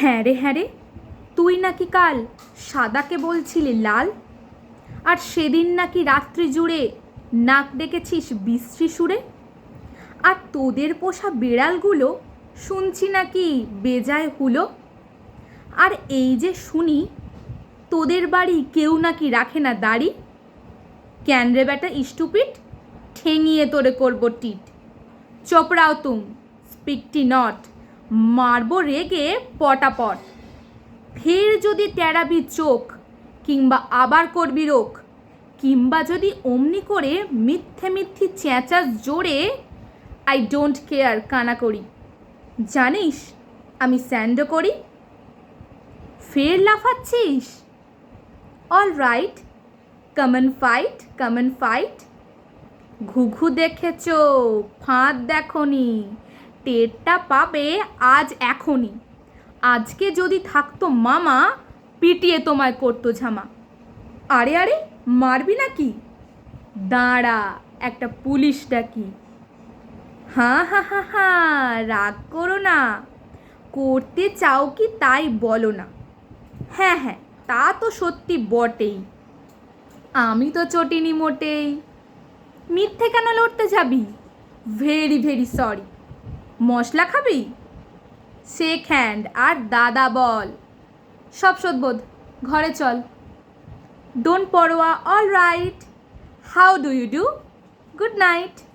হ্যাঁ রে হ্যাঁ রে। তুই নাকি কাল সাদাকে বলছিলি লাল? আর সেদিন নাকি রাত্রি জুড়ে নাক ডেকেছিস বিশ্রী সুরে? আর তোদের পোষা বেড়ালগুলো শুনছি নাকি বেজায় হুলো? আর এই যে শুনি, তোদের বাড়ি কেউ নাকি রাখে না দাড়ি? ক্যান রে বেটা ইস্টুপিট ঠেঙিয়ে তোরে করব টিট। চোপড়াও তুম, স্পিকটি নট। মারবো রেগে পটাপট। ফের যদি তেরাবি চোখ, কিংবা আবার করবি রোগ, কিংবা যদি অমনি করে মিথ্যে মিথ্যে চেঁচাস জোরে আই ডোন্ট কেয়ার কানা করি। জানিস, আমি স্যান্ডো করি। ফের লাফাচ্ছিস? All right come on fight come on fight ঘুঘু দেখেছ, ফাঁদ দেখনি। টেরটা পাবে আজ এখনই। আজকে যদি থাকতো মামা, পিটিয়ে তোমায় করতো ঝামা। আরে আরে, মারবি নাকি? দাঁড়া, একটা পুলিশ ডাকি। হাঁ হাঁ হাঁ হাঁ, রাগ করো না। করতে চাও কি তাই বলো না। হ্যাঁ হ্যাঁ তা তো সত্যি বটেই। আমি তো চটিনি মোটেই। মিথ্যে কেন লড়তে যাবি? ভেরি ভেরি সরি মশলা খাবি? শেক হ্যান্ড আর দাদা বল। সব সদবোধ ঘরে চল। ডোন্ট পরোয়া all right how do you do good night